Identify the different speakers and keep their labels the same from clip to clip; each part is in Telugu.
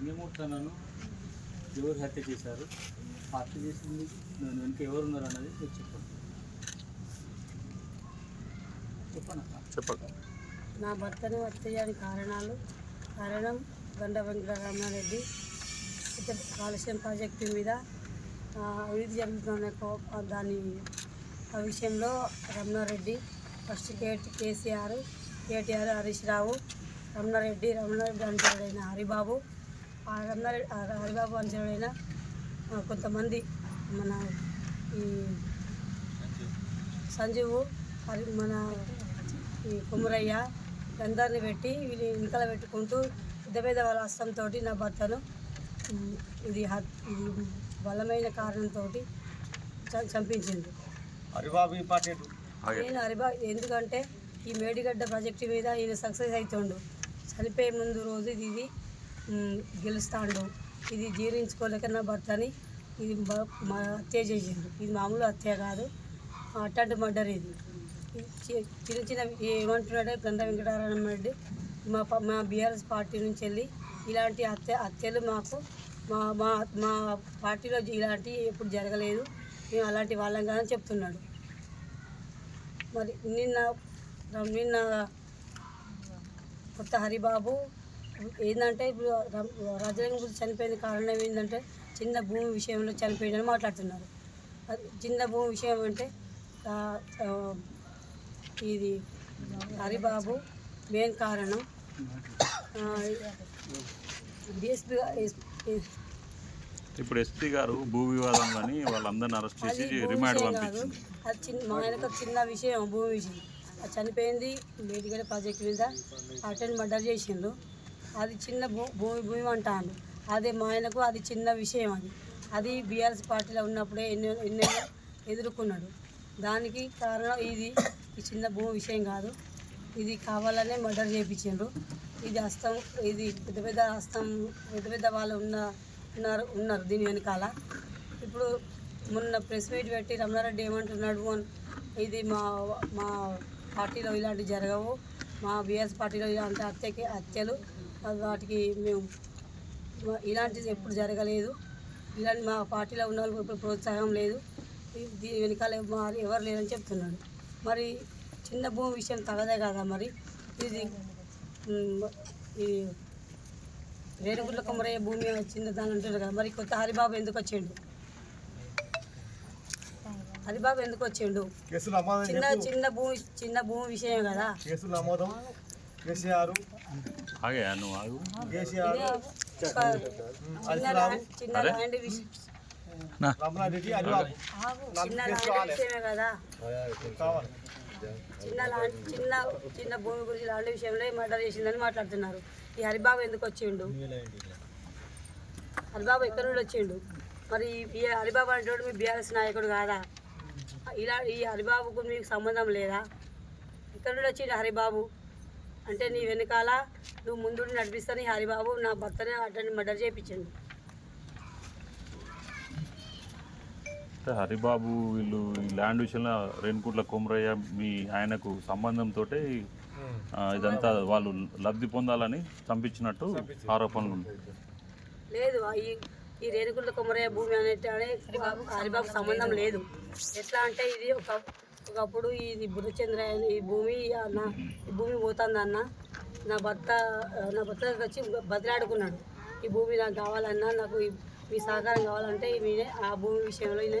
Speaker 1: లింగమూర్తనను ఎవరు హత్య చేశారు? హత్య చేసింది నేను వెనుక ఎవరు ఉన్నారు అన్నది మీరు చెప్పండి. చెప్పండి.
Speaker 2: చెప్పండి.
Speaker 3: నా భర్తను హత్య చేయడానికి కారణాలు కారణం గండ వెంకటరామారెడ్డి ఇతర కాలుష్యం ప్రాజెక్టు మీద ఆ, అవినీతి జరుగుతున్న కో- దాని ఆ విషయంలో Ramana Reddy first K KCR KTR Harish Rao Ramana Reddy Ramana Reddy అనుచరుడైన Haribabu. Ramana Reddy Haribabu అనుచరుడైన ఆ, కొంతమంది మన ఈ సంజీవు హరి మన ఈ కుమరయ్య అందరిని పెట్టి వీళ్ళు వెనకాల పెట్టుకుంటూ పెద్ద పెద్ద వాళ్ళ హస్తంతో నా భర్తను ఇది ఇది బలమైన కారణంతో చంపించింది.
Speaker 4: హరిబాబు పార్టీ
Speaker 3: నేను హరిబా ఎందుకంటే ఈ మేడిగడ్డ ప్రాజెక్టు మీద ఈయన సక్సెస్ అవుతుండు చనిపోయే ముందు రోజు ఇది గెలుస్తాడు. ఇది జీర్ణించుకోలేక నా భర్తని? ఇది బ- మా హత్య చేసిండు ఇది మామూలు హత్య కాదు. అట్టంటి మర్డర్ ఇది. చి- చిన్న చిన్న ఏమంటున్నాడే గంధ వెంకటారాయణ రెడ్డి. మా ప- మా బీఆర్ఎస్ పార్టీ నుంచి వెళ్ళి ఇలాంటి హత్య హత్యలు మాకు మా మా మా పార్టీలో ఇలాంటివి ఎప్పుడు జరగలేదు. మేము అలాంటి వాళ్ళం కాదని చెప్తున్నాడు. మరి నిన్న నిన్న కొత్త హరిబాబు ఏంటంటే ఇప్పుడు రం- రాజ్యాంగం గురించి చనిపోయిన కారణం ఏంటంటే చిన్న భూమి విషయంలో చనిపోయిందని మాట్లాడుతున్నారు. అది చిన్న భూమి విషయం అంటే ఇది హరిబాబు మెయిన్ కారణం. డిఎస్పీ
Speaker 2: ఇప్పుడు ఎస్పీ గారు భూ వివాదంలోని వాళ్ళందరిని అరెస్ట్ చేసి రిమాండ్ పంపించింది.
Speaker 3: అది చిన్న మా ఆయనకు చిన్న విషయం భూమి విషయం. అది చనిపోయింది మేడిగడ ప్రాజెక్ట్ మీద అటెండ్ మర్డర్ చేసిండు అది చిన్న భూ భూమి భూమి అంటాను అదే మా ఆయనకు అది చిన్న విషయం అది. అది బీఆర్ఎస్ పార్టీలో ఉన్నప్పుడే ఎన్నో ఎన్నో ఎదుర్కొన్నాడు. దానికి కారణం ఇది. ఈ చిన్న భూమి విషయం కాదు. ఇది కావాలనే మర్డర్ చేయించిండ్రు ఇది హస్తం ఇది పెద్ద పెద్ద హస్తం పెద్ద పెద్ద వాళ్ళు ఉన్న ఉన్నారు ఉన్నారు దీని వెనకాల. ఇప్పుడు మొన్న ప్రెస్ మీట్ పెట్టి రమణారెడ్డి ఏమంటున్నాడు అన్- ఇది మా మా పార్టీలో ఇలాంటివి జరగవు. మా బీఎస్ పార్టీలో ఇలాంటి హత్యకి హత్యలు వాటికి మేము ఇలాంటిది ఎప్పుడు జరగలేదు. ఇలాంటి మా పార్టీలో ఉన్న వాళ్ళకి ఇప్పుడు ప్రోత్సాహం లేదు. దీని వెనకాల ఎవరు లేరని చెప్తున్నాడు. మరి చిన్న భూమి విషయం తగదే కదా మరి? ఇది ఈ రేణుగుంట్ల కొమరయ్య భూమి వచ్చింది దాని అంటారు కదా. మరి కొత్త హరిబాబు ఎందుకు వచ్చిండు? హరిబాబు ఎందుకు వచ్చిండు? చిన్న చిన్న భూమి చిన్న భూమి విషయం కదా.
Speaker 4: కేసులు నమోదం కేసీఆర్
Speaker 2: ఆగే నువ్వు ఆగు
Speaker 3: చిన్న ల్యాండ్ చిన్న చిన్న భూమి గురించి ల్యాండ్ విషయంలో మర్డర్ చేసిందని మాట్లాడుతున్నారు ఈ హరిబాబు ఎందుకు వచ్చిండు హరిబాబు ఎక్కడి నుండి వచ్చిండు మరి ఈ హరిబాబు అంటే మీ బీఆర్ఎస్ నాయకుడు కాదా ఇలా ఈ హరిబాబుకు మీకు సంబంధం లేదా ఎక్కడి నుండి వచ్చిండు హరిబాబు అంటే నీ వెనకాల నువ్వు ముందు నడిపిస్తాను హరిబాబు నా భర్తనే అటెండ్ మర్డర్ చేయించండు.
Speaker 2: అంటే హరిబాబు వీళ్ళు ఈ ల్యాండ్ విషయంలో రేణుకుట్ల కొమరయ్య మీ ఆయనకు సంబంధంతో ఇదంతా వాళ్ళు లబ్ధి పొందాలని చంపించినట్టు ఆరోపణలు
Speaker 3: లేదు ఈ ఈ రేణుగుంట కొమరయ్య భూమి అనేటి అనే హరిబాబు సంబంధం లేదు. ఎట్లా అంటే ఇది ఒక ఒకప్పుడు ఇది బుర్రచంద్ర ఈ భూమి అన్న ఈ భూమి పోతుందన్న నా భర్త నా భర్త వచ్చి బదిలాడుకున్నాడు ఈ భూమి నాకు కావాలన్నా నాకు మీ సహకారం కావాలంటే మీరే ఆ భూమి విషయంలో ఈయన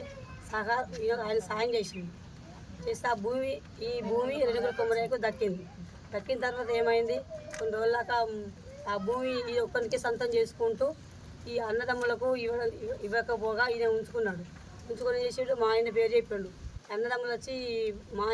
Speaker 3: సహకారం ఆయన సాయం చేసింది చేస్తే ఆ భూమి ఈ భూమి రెండు కొమ్మరేకు దక్కింది. దక్కిన తర్వాత ఏమైంది? కొన్ని రోజులాక ఆ భూమి ఈ ఒక్కరికి సొంతం చేసుకుంటూ ఈ అన్నదమ్ములకు ఇవ్వ- ఇవ్వకపోగా ఈయన ఉంచుకున్నాడు. ఉంచుకొని చేసాడు మా ఆయన పేరు చెప్పిండు అన్నదమ్ములు వచ్చి మా